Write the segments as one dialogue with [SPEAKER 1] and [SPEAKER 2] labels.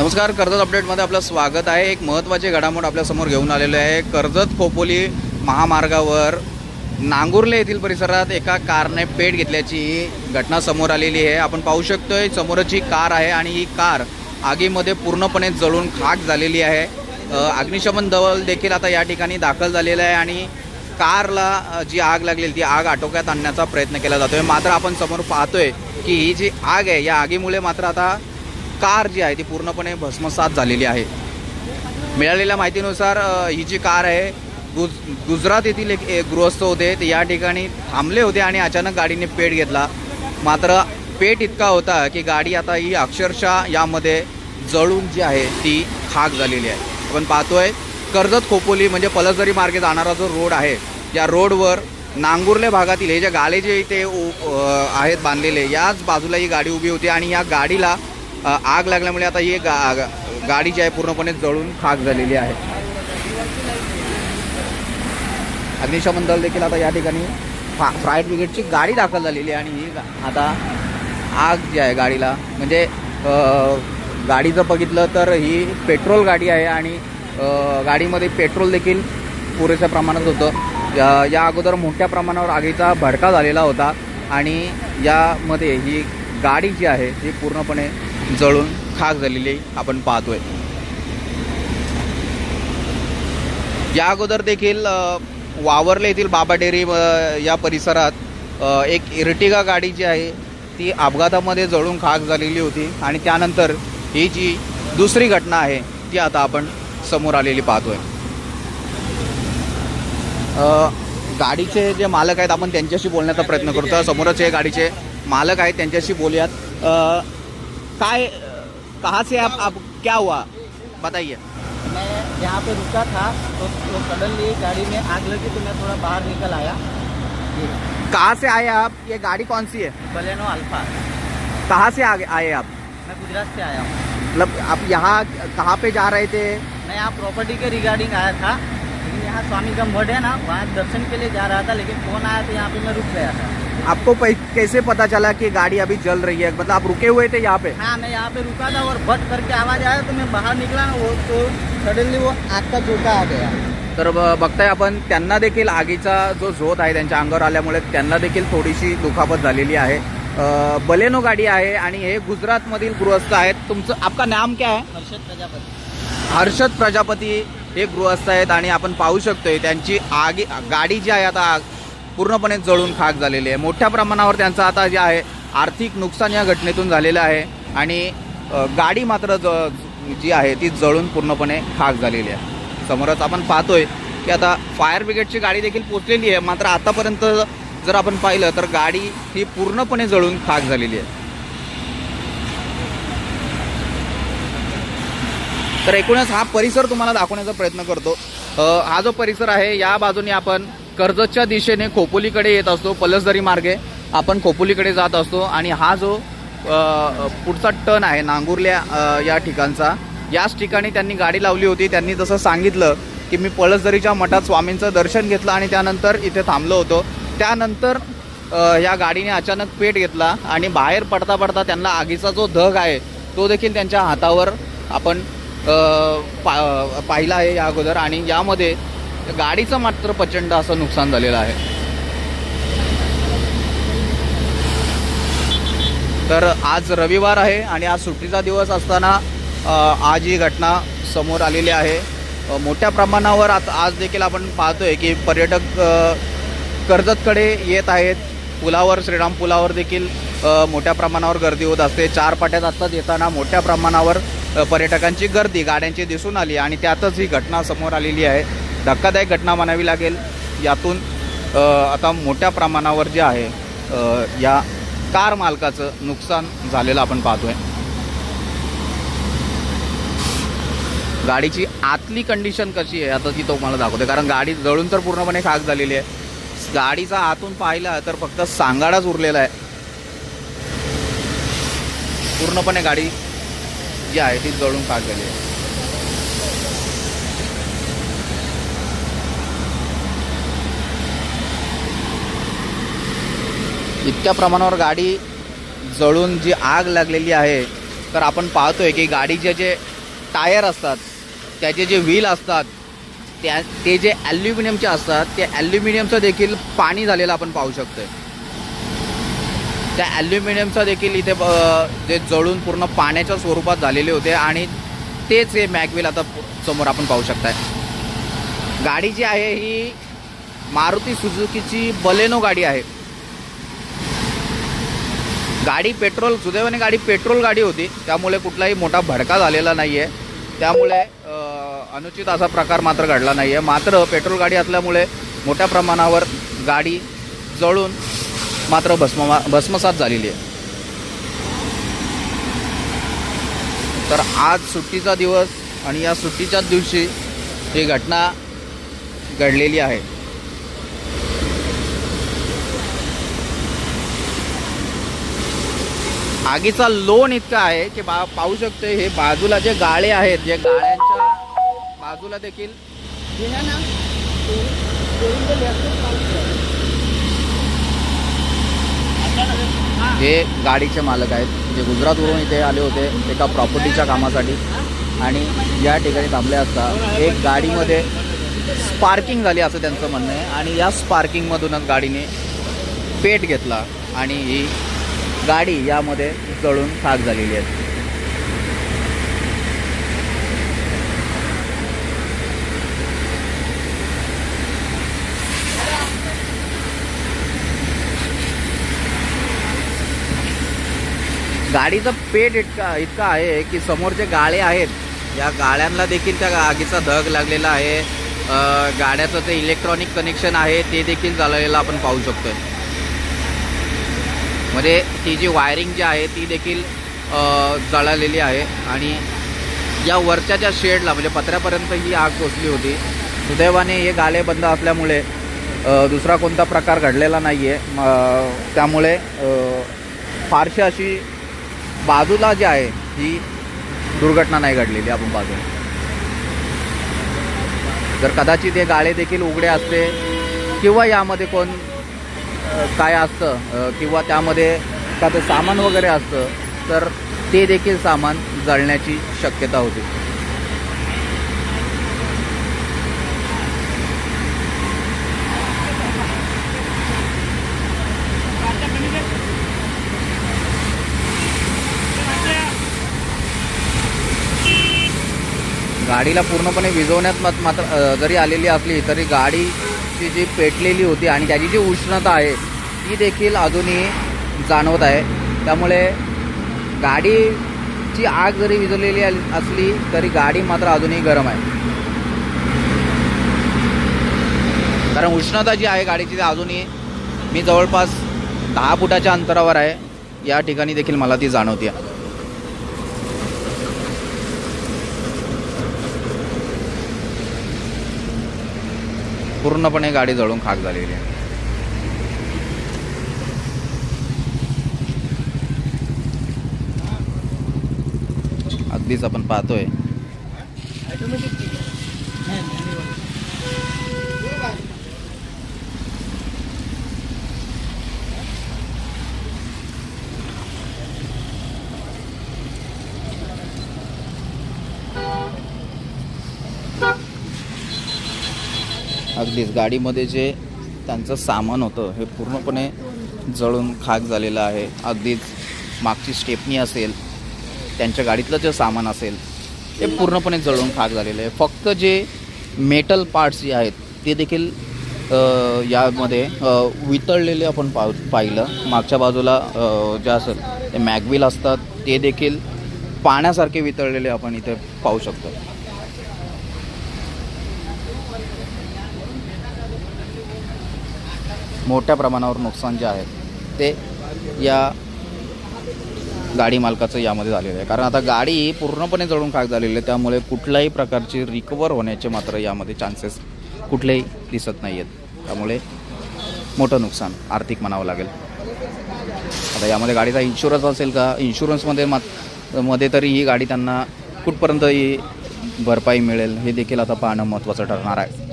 [SPEAKER 1] नमस्कार कर्जत अपडेटमध्ये आपलं स्वागत आहे. एक महत्त्वाची घडामोड आपल्यासमोर घेऊन आलेलो आहे. कर्जत खोपोली महामार्गावर नांगुर्ले येथील परिसरात एका कारने पेट घेतल्याची ही घटना समोर आलेली आहे. आपण पाहू शकतोय समोरची कार आहे आणि ही कार आगीमध्ये पूर्णपणे जळून खाक झालेली आहे. अग्निशमन दल देखील आता या ठिकाणी दाखल झालेलं आहे आणि कारला जी आग लागलेली ती आग आटोक्यात आणण्याचा प्रयत्न केला जातोय. मात्र आपण समोर पाहतोय की ही जी आग आहे या आगीमुळे मात्र आता कार जी आहे ती पूर्णपणे भस्मसात झालेली आहे. मिळालेल्या माहितीनुसार ही जी कार आहे गुज गुजरात येथील एक गृहस्थ होते. ते या ठिकाणी थांबले होते आणि अचानक गाडीने पेट घेतला. मात्र पेट इतका होता की गाडी आता ही अक्षरशः यामध्ये जळून जी आहे ती खाक झालेली आहे. आपण पाहतोय कर्जत खोपोली म्हणजे पलसदरी मार्गे जाणारा जो रोड आहे या रोडवर नांगुर्ले भागातील हे जे गाले जे इथे उ- आहेत बांधलेले याच बाजूला ही गाडी उभी होती आणि या गाडीला आग लागल्यामुळे आता ही गा गाडी जी आहे पूर्णपणे जळून खाक झालेली आहे. अग्निशमन दल देखील आता या ठिकाणी फा फायर ब्रिगेडची गाडी दाखल झालेली आहे आणि ही गा- आता आग जी आहे गाडीला म्हणजे गाडीचं गाडी जर बघितलं तर ही पेट्रोल गाडी आहे आणि गाडीमध्ये पेट्रोल देखील पुरेशा प्रमाणात होतं. या या अगोदर मोठ्या प्रमाणावर आगीचा भडका झालेला होता आणि यामध्ये ही गाडी जी आहे ती पूर्णपणे जळून खाक झालेली आपण पाहतोय. या अगोदर देखील वावरले येथील बाबा डेअरी या परिसरात एक इर्टिगा गाडी जी आहे ती अपघातामध्ये जळून खाक झालेली होती आणि त्यानंतर ही जी दुसरी घटना आहे ती आता आपण समोर आलेली पाहतोय. गाडीचे जे मालक आहेत आपण त्यांच्याशी बोलण्याचा प्रयत्न करतो समोरच हे गाडीचे मालक आहेत त्यांच्याशी बोलूयात. काय कहाँ से आप, आप क्या हुआ? बताइए।
[SPEAKER 2] मैं यहाँ पे रुका था तो, तो सडनली गाड़ी में आग लगी तो मैं थोड़ा बाहर निकल आया।
[SPEAKER 1] कहाँ से आए आप? ये गाड़ी कौन सी है?
[SPEAKER 2] Baleno alpha.
[SPEAKER 1] कहाँ से आगे आए आप?
[SPEAKER 2] मैं गुजरात से आया हूँ।
[SPEAKER 1] मतलब आप यहाँ कहाँ पे जा रहे थे?
[SPEAKER 2] मैं यहाँ प्रॉपर्टी के रिगार्डिंग आया था। यहाँ स्वामी का मठ है ना वहाँ दर्शन के लिए जा रहा था लेकिन फोन आया तो यहाँ पे मैं रुक गया था।
[SPEAKER 1] आपको कैसे पता चला कि गाड़ी अभी जल रही है? मतलब आप रुके हुए थे यहाँ पे?
[SPEAKER 2] हाँ मैं यहाँ पे रुका था और बट करके आवाज़ आया तो मैं बाहर निकला ना वो तो सडनली वो आग का झोंका आ गया।
[SPEAKER 1] तर बघताय आपण त्यांना देखील आगीचा जो झोत आहे त्यांच्या अंगावर आल्यामुळे त्यांना देखील थोडीशी दुखापत झालेली आहे. बलेनो गाडी आहे आणि हे गुजरातमधील गृहस्थ आहेत. तुमचं आपका नाम क्या है?
[SPEAKER 2] हर्षद प्रजापति।
[SPEAKER 1] हर्षद प्रजापती. हे गृहस्थ आहेत आणि आपण पाहू शकतोय त्यांची आगी गाडी जी आहे आता आग- पूर्णपणे जळून खाक झालेली आहे. मोठ्या प्रमाणावर त्यांचं आता जे आहे आर्थिक नुकसान या घटनेतून झालेलं आहे आणि गाडी मात्र ज जी आहे ती जळून पूर्णपणे खाक झालेली आहे. समोरच आपण पाहतोय की आता फायर ब्रिगेडची गाडी देखील पोचलेली आहे. मात्र आतापर्यंत जर आपण पाहिलं तर गाडी ही पूर्णपणे जळून खाक झालेली आहे. तर एकूणच हा परिसर तुम्हाला दाखवण्याचा प्रयत्न करतो. हा जो परिसर आहे या बाजूने आपण कर्जतच्या दिशेने खोपोलीकडे येत असतो पलसदरी मार्गे. आपण खोपोलीकडे जात असतो आणि हा जो पुढचा टर्न आहे नांगुर्ल्या या ठिकाणचा याच ठिकाणी त्यांनी गाडी लावली होती. त्यांनी जसं सांगितलं की मी पळसदरीच्या मठात स्वामींचं दर्शन घेतलं आणि त्यानंतर इथे थांबलो होतो. त्यानंतर या गाडीने अचानक पेट घेतला आणि बाहेर पडता पडता त्यांना आगीचा जो धग आहे तो देखील त्यांच्या हातावर आपण पा पाहिला आहे या अगोदर आणि यामध्ये गाडीचं मात्र प्रचंड असं नुकसान झालेलं आहे. तर आज रविवार आहे आणि आज सुट्टीचा दिवस असताना आज ही घटना समोर आलेली आहे. मोठ्या प्रमाणावर आता आज देखील आपण पाहतोय की पर्यटक कर्जतकडे येत आहेत. पुलावर श्रीराम पुलावर देखील मोठ्या प्रमाणावर गर्दी होत असते. चार पाट्यात आत्ताच येताना मोठ्या प्रमाणावर पर्यटकांची गर्दी गाड्यांची दिसून आली आणि त्यातच ही घटना समोर आलेली आहे. धक्कादायक घटना म्हणावी लागेल. यातून आता मोठ्या प्रमाणावर जे आहे या कार मालकाचं नुकसान झालेलं आपण पाहतोय. गाडीची आतली कंडिशन कशी आहे आता ती तुम्हाला दाखवते कारण गाडी जळून तर पूर्णपणे खाक झालेली आहे. गाडीचा आतून पाहिला तर फक्त सांगाडाच उरलेला आहे. पूर्णपणे गाडी जी आहे ती जळून खाक झाली आहे. इतक्या प्रमाणावर गाडी जळून जी आग लागलेली आहे तर आपण पाहतोय की गाडीचे जे टायर असतात त्याचे जे व्हील असतात त्या ते जे ॲल्युमिनियमचे असतात ते ॲल्युमिनियमचं देखील पाणी झालेलं आपण पाहू शकतोय. त्या ॲल्युमिनियमचा देखील इथे जे जळून पूर्ण पाण्याच्या स्वरूपात झालेले होते आणि तेच हे मॅगविल आता समोर आपण पाहू शकताय. गाडी जी आहे ही मारुती सुझुकीची बलेनो गाडी आहे. गाडी पेट्रोल सुदैवाने गाडी पेट्रोल गाडी होती. त्यामुळे कुठलाही मोठा भडका झालेला नाही आहे त्यामुळे अनुचित असा प्रकार मात्र घडला नाही आहे मात्र पेट्रोल गाडी असल्यामुळे मोठ्या प्रमाणावर गाडी जळून मात्र भस्म भस्मसात झालेली आहे. तर आज सुट्टीचा दिवस आणि या सुट्टीच्याच दिवशी ही घटना घडलेली आहे. आगीचा लोन इतका आहे की बा पाहू शकतो हे बाजूला जे गाळे आहेत जे गाळ्यांच्या बाजूला देखील
[SPEAKER 2] ना हे
[SPEAKER 1] गाडीचे मालक आहेत. जे गुजरातवरून इथे आले होते एका प्रॉपर्टीच्या कामासाठी. आणि या ठिकाणी थांबले असता एक गाडीमध्ये स्पार्किंग झाली असं त्यांचं म्हणणं आहे. आणि या स्पार्किंगमधूनच गाडीने पेट घेतला. आणि ही गाडी यामध्ये जळून खाक झालेली आहे. गाडीचं पेट इतका इतका आहे की समोरचे गाळे आहेत. या गाळ्यांना देखील त्या आगीचा धग लागलेला आहे. गाड्याचं जे इलेक्ट्रॉनिक कनेक्शन आहे ते देखील झालेलं आपण पाहू शकतोय. म्हणजे ती जी वायरिंग जी आहे ती देखील जळालेली आहे. आणि या वरच्या ज्या शेडला म्हणजे पत्र्यापर्यंत ही आग पोचली होती सुदैवाने हे गाले बंद असल्यामुळे दुसरा कोणता प्रकार घडलेला नाही आहे त्यामुळे फारशी अशी बाजूला जी आहे ही दुर्घटना नाही घडलेली आपण बाजू जर कदाचित हे गाळे देखील उघडे असते किंवा यामध्ये कोण काय असतं किंवा त्यामध्ये एखादं सामान वगैरे असतं तर ते देखील सामान जळण्याची शक्यता होती. गाडीला पूर्णपणे विझवण्यात मात- मात्र जरी आलेली असली तरी गाडीची जी पेटलेली होती आणि त्याची जी उष्णता आहे ती देखील अजूनही जाणवत आहे. त्यामुळे गाडीची आग जरी विझवलेली असली तरी गाडी मात्र अजूनही गरम आहे. कारण उष्णता जी आहे गाडीची ती अजूनही मी जवळपास दहा फुटाच्या अंतरावर आहे. या ठिकाणी देखील मला ती जाणवते पूर्णपणे गाडी जळून खाक झालेली आहे. अगदीच आपण पाहतोय. अगदीच गाडीमध्ये जे त्यांचं सामान होतं हे पूर्णपणे जळून खाक झालेलं आहे. अगदीच मागची स्टेपनी असेल त्यांच्या गाडीतलं जे सामान असेल ते पूर्णपणे जळून खाक झालेलं आहे. फक्त जे मेटल पार्ट्स जे आहेत ते देखील यामध्ये वितळलेले आपण पा पाहिलं. मागच्या बाजूला जे असेल ते मॅगविल असतात ते देखील पाण्यासारखे वितळलेले आपण इथे पाहू शकतो. मोठ्या प्रमाणावर नुकसान जे आहे ते या गाडी मालकाचं यामध्ये झालेलं आहे. कारण आता गाडी ही पूर्णपणे जळून खाक झालेली आहे. त्यामुळे कुठल्याही प्रकारची रिकवर होण्याचे मात्र यामध्ये चान्सेस कुठलेही दिसत नाही आहेत त्यामुळे मोठं नुकसान आर्थिक म्हणावं लागेल. आता यामध्ये गाडीचा इन्शुरन्स असेल का? इन्शुरन्समध्ये मात मध्ये तरी ही गाडी त्यांना कुठपर्यंत ही भरपाई मिळेल हे देखील आता पाहणं महत्त्वाचं ठरणार आहे.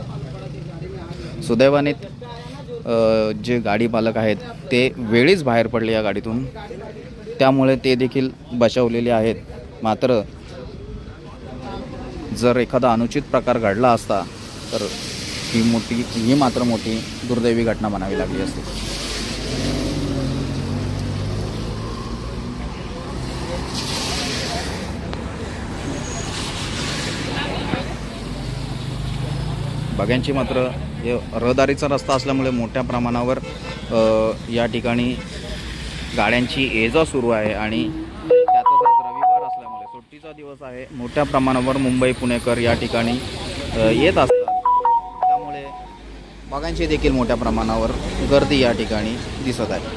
[SPEAKER 1] सुदैवाने जे गाडी मालक आहेत ते वेळीच बाहेर पडले या गाडीतून. त्यामुळे ते देखील बचावलेले आहेत. मात्र जर एखादा अनुचित प्रकार घडला असता तर ही मोठी ही मात्र मोठी दुर्दैवी घटना म्हणावी लागली असते. बघ्यांची मात्र हे रहदारीचा रस्ता असल्यामुळे मोठ्या प्रमाणावर या ठिकाणी गाड्यांची ये जा सुरू आहे आणि त्यातच आज रविवार असल्यामुळे सुट्टीचा दिवस आहे मोठ्या प्रमाणावर मुंबई पुणेकर या ठिकाणी येत असतात. त्यामुळे बागांची देखील मोठ्या प्रमाणावर गर्दी या ठिकाणी दिसत आहे.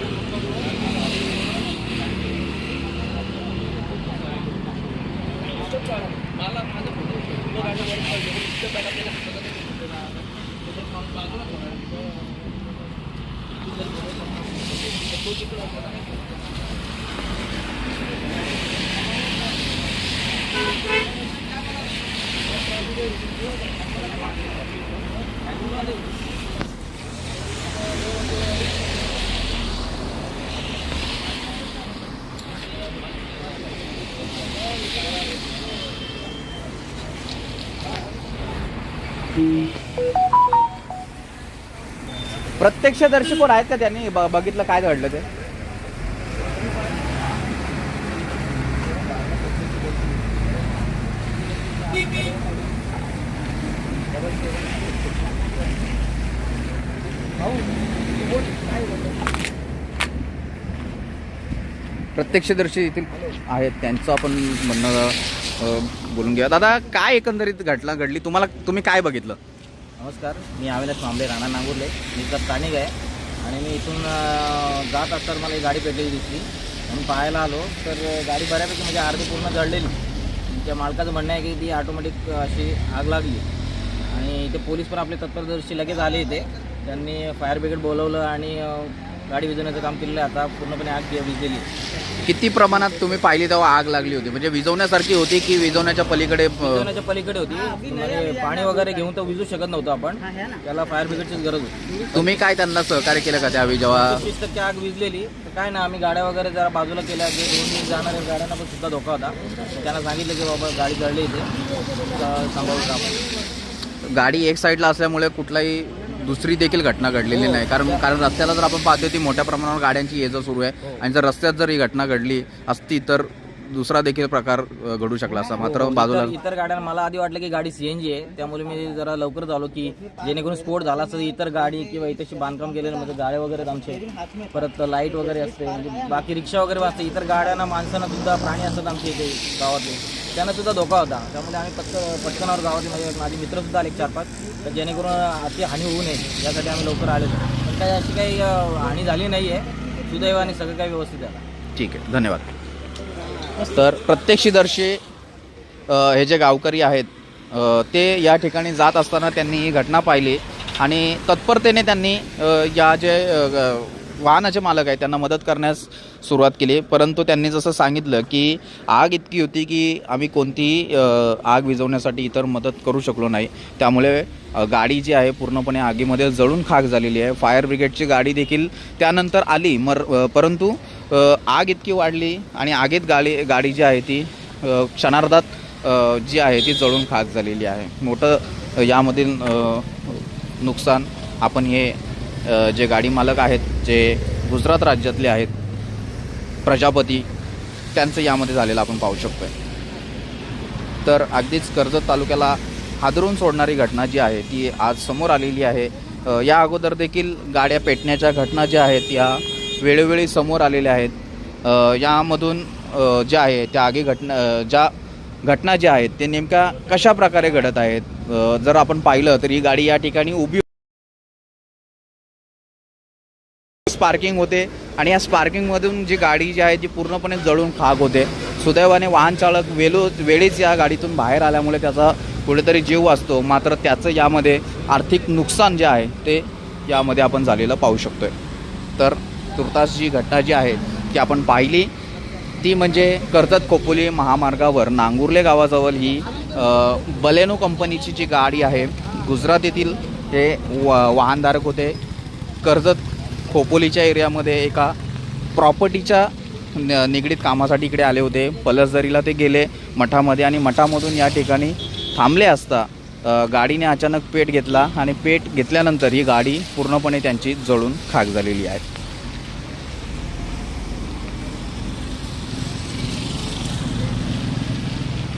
[SPEAKER 1] Thank you. प्रत्यक्षदर्शी कोण आहेत का त्यांनी? ब- बघितलं काय घडलं ते? प्रत्यक्षदर्शी येथील आहेत त्यांचं आपण म्हणणं बोलून घ्या दादा काय एकंदरीत घटना घडली? तुम्हाला तुम्ही काय बघितलं?
[SPEAKER 2] नमस्कार मी अविनाश मांबळे राणा नांगुर्ले. मी तर स्थानिक आहे आणि मी इथून जात असताना मला एक गाडी पेटलेली दिसली. म्हणून पाहायला आलो तर गाडी बऱ्यापैकी म्हणजे अर्धी पूर्ण जळलेली. त्या मालकाचं म्हणणं आहे की ती ऑटोमॅटिक अशी आग लागली. आणि इथे पोलीस पण आपले तत्परदर्शी लगेच आले इथे. त्यांनी फायर ब्रिगेड बोलवलं आणि गाडी विझवण्याचं काम केलेलं आहे. आता पूर्णपणे आग विझलेली
[SPEAKER 1] किती प्रमाणात तुम्ही पाहिली तेव्हा आग लागली होती? म्हणजे विझवण्यासारखी होती की विझवण्याच्या पलीकडे अ,
[SPEAKER 2] विझवण्याच्या पलीकडे होती. म्हणजे पाणी वगैरे घेऊन तर विझू शकत नव्हतो आपण. त्याला फायर ब्रिगेडचीच गरज होती.
[SPEAKER 1] तुम्ही काय त्यांना सहकार्य केलं का त्यावेळी जेव्हा
[SPEAKER 2] तीस टक्के आग विजलेली तर काय ना आम्ही गाड्या वगैरे जरा बाजूला केल्या. की दोन्ही जाणाऱ्या गाड्यांना पण सुद्धा धोका होता. त्यांना सांगितलं की बाबा गाडी जळली इथे. तर सांभाळून जा आपण
[SPEAKER 1] गाडी एक साईडला असल्यामुळे कुठलाही दुसरी देखील घटना घडलेली नाही. कारण कारण रस्त्याला जर आपण पाहतो ती मोठ्या प्रमाणावर गाड्यांची ये सुरू आहे. आणि जर रस्त्यात जर ही घटना घडली असती तर दुसरा देखील प्रकार घडू शकला असता. मात्र बाजूला
[SPEAKER 2] इतर- गाड्या मला आधी वाटलं की गाडी सीएनजी आहे. त्यामुळे मी जरा लवकरच आलो की जेणेकरून स्फोट झाला असता तर इतर गाडी किंवा इथेशी बांधकाम केलेलं म्हणजे गाड्या वगैरे आमचे. परत लाइट वगैरे असते. म्हणजे बाकी रिक्षा वगैरे असते इतर गाड्यांना माणसांना सुद्धा प्राणी असतात आमच्या इथे गावातले. त्यांना सुद्धा धोका होता. त्यामुळे आम्ही पटक पटकनावर गावातले म्हणजे माझे माझे मित्रसुद्धा आले एक चार पाच. तर जेणेकरून अति हानी होऊ नये यासाठी आम्ही लवकर आलो पण काही अशी काही हानी झाली नाही आहे सुदैवाने सगळं काही व्यवस्थित आहे.
[SPEAKER 1] ठीक आहे. धन्यवाद. तर प्रत्यक्षदर्शी हे जे गावकरी आहेत ते या ठिकाणी जात असताना त्यांनी ही घटना पाहिली आणि तत्परतेने त्यांनी या जे ग- वाहनाचे मालक आहेत त्यांना मदत करण्यास सुरुवात केली. परंतु त्यांनी जसं सांगितलं की आग इतकी होती की आम्ही कोणतीही आग विझवण्यासाठी इतर मदत करू शकलो नाही. त्यामुळे गाडी जी आहे पूर्णपणे आगीमध्ये जळून खाक झालेली आहे. फायर ब्रिगेडची गाडी देखील त्यानंतर आली. मर परंतु आग इतकी वाढली आणि आगीत गाडी गाडी जी आहे ती क्षणार्धात जी आहे ती जळून खाक झालेली आहे. मोठं यामधील नुकसान आपण हे जे गाडी मालक आहेत जे गुजरात राज्यातले आहेत प्रजापती त्यांचं यामध्ये झालेलं आपण पाहू शकतो तर अगदीच कर्जत तालुक्याला हादरून सोडणारी घटना जी आहे ती आज समोर आलेली आहे. या अगोदर देखील गाड्या पेटण्याच्या घटना ज्या आहेत या वेळोवेळी समोर आलेल्या आहेत. यामधून ज्या आहे त्या आगी घटना ज्या घटना ज्या आहेत ते नेमक्या कशा प्रकारे घडत आहेत जर आपण पाहिलं तर ही गाडी या ठिकाणी उभी स्पार्किंग होते आणि या स्पार्किंगमधून जी गाडी जी आहे ती पूर्णपणे जळून खाक होते. सुदैवाने वाहन चालक वेलो वेळीच या गाडीतून बाहेर आल्यामुळे त्याचा कुठेतरी जीव वाचतो. मात्र त्याचं यामध्ये आर्थिक नुकसान जे आहे ते यामध्ये आपण झालेलं पाहू शकतो आहे तर तुर्तास जी घटना जी आहे ती आपण पाहिली. ती म्हणजे कर्जत खोपोली महामार्गावर नांगुर्ले गावाजवळ ही बलेनो कंपनीची जी गाडी आहे गुजरात येथील हे व वाहनधारक होते. कर्जत खोपोलीच्या एरियामध्ये एका प्रॉपर्टीच्या न- निगडीत कामासाठी इकडे आले होते. पलसदरीला ते गेले मठामध्ये आणि मठामधून या ठिकाणी थांबले असता गाडीने अचानक पेट घेतला आणि पेट घेतल्यानंतर ही गाडी पूर्णपणे त्यांची जळून खाक झालेली आहे.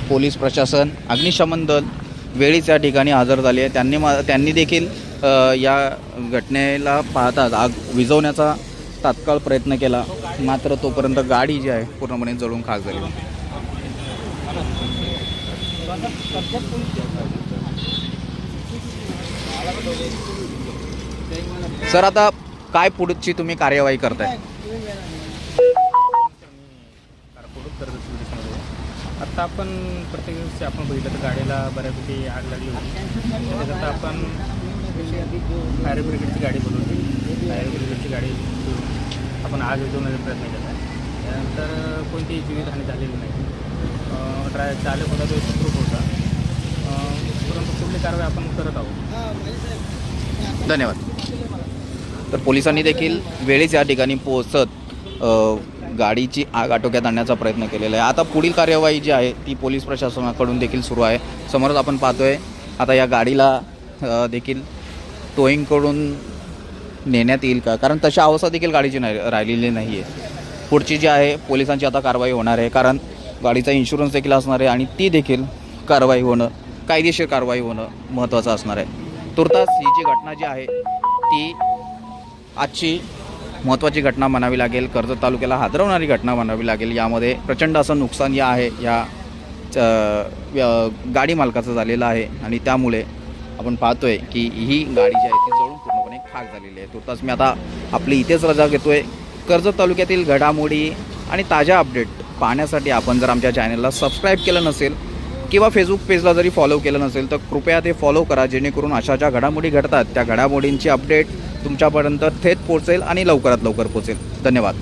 [SPEAKER 1] पोलीस प्रशासन अग्निशमन दल वेळीच या ठिकाणी हजर झाले. त्यांनी मा त्यांनी देखील या घटनेला पाहताच आग विझवण्याचा तात्काळ प्रयत्न केला. मात्र तोपर्यंत गाडी जी आहे पूर्णपणे जळून खाक झाली. सर आता काय पुढची तुम्ही कार्यवाही करताय?
[SPEAKER 3] करत आत्ता आपण प्रत्येक दिवशी आपण बघितलं तर गाडीला बऱ्यापैकी आग लागली होती. त्याच्यात आपण फायर ब्रिगेडची गाडी बोलवली फायर ब्रिगेडची गाडी आपण आग विझवण्याचा प्रयत्न केला. त्यानंतर कोणतीही जीवितहानी झालेली नाही. ड्राय चालक होता तो सुखरूप होता. परंतु पुढली कारवाई आपण करत आहोत.
[SPEAKER 1] धन्यवाद. तर पोलिसांनी देखील वेळेस या ठिकाणी पोहोचत गाडीची आग आटोक्यात आणण्याचा प्रयत्न केलेला आहे. आता पुढील कार्यवाही जी आहे ती पोलीस प्रशासनाकडून देखील सुरू आहे. समोरच आपण पाहतोय आता या गाडीला देखील टोईंगकडून नेण्यात येईल का? कारण तशा अवस्था देखील गाडीची नाही राहिलेली नाही आहे पुढची जी आहे पोलिसांची आता कारवाई होणार आहे. कारण गाडीचा इन्शुरन्स देखील असणार आहे आणि ती देखील कारवाई होणं कायदेशीर कारवाई होणं महत्त्वाचं असणार आहे. तुर्तास ही जी घटना जी आहे ती आजची महत्त्वाची घटना म्हणावी लागेल. कर्जत तालुक्याला हादरवणारी घटना म्हणावी लागेल. यामध्ये प्रचंड असं नुकसान या आहे. या च- गाडी मालकाचं झालेलं आहे आणि त्यामुळे आपण पाहतोय की ही गाडी जी आहे ती जळून पूर्णपणे खाक झालेली आहे. तुर्तास मी आता आपली इथेच रजा घेतोय. कर्जत तालुक्यातील घडामोडी आणि ताज्या अपडेट पाहण्यासाठी आपण जर आमच्या चॅनलला सबस्क्राईब केलं नसेल किंवा फेसबुक पेजला जरी फॉलो केलं नसेल तर कृपया ते फॉलो करा. जेणेकरून अशा ज्या घडामोडी घडतात त्या घडामोडींची अपडेट तुमच्यापर्यंत थेट पोहोचेल आणि लवकरात लवकर पोहोचेल. धन्यवाद.